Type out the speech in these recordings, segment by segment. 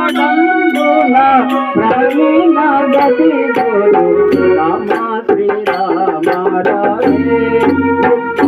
నిమిషాలు వచ్చింది ఇందాక. రామ శ్రీరామ రామ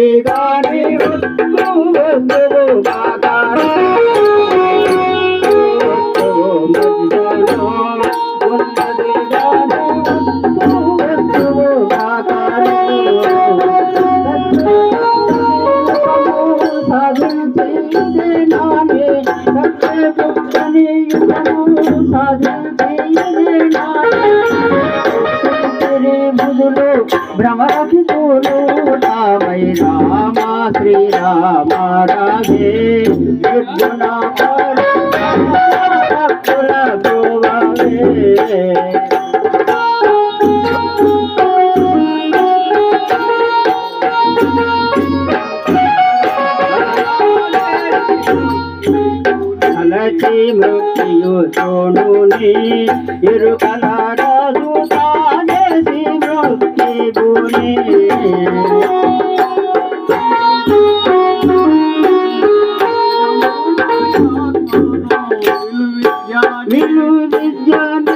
వస్తువు వస్తువు బాగా వస్తువు రాములు రామై రామ శ్రీరామ రాధే భక్తుల గోవే అలచి మృత్యు తోడుని తానేసి మృత్యుని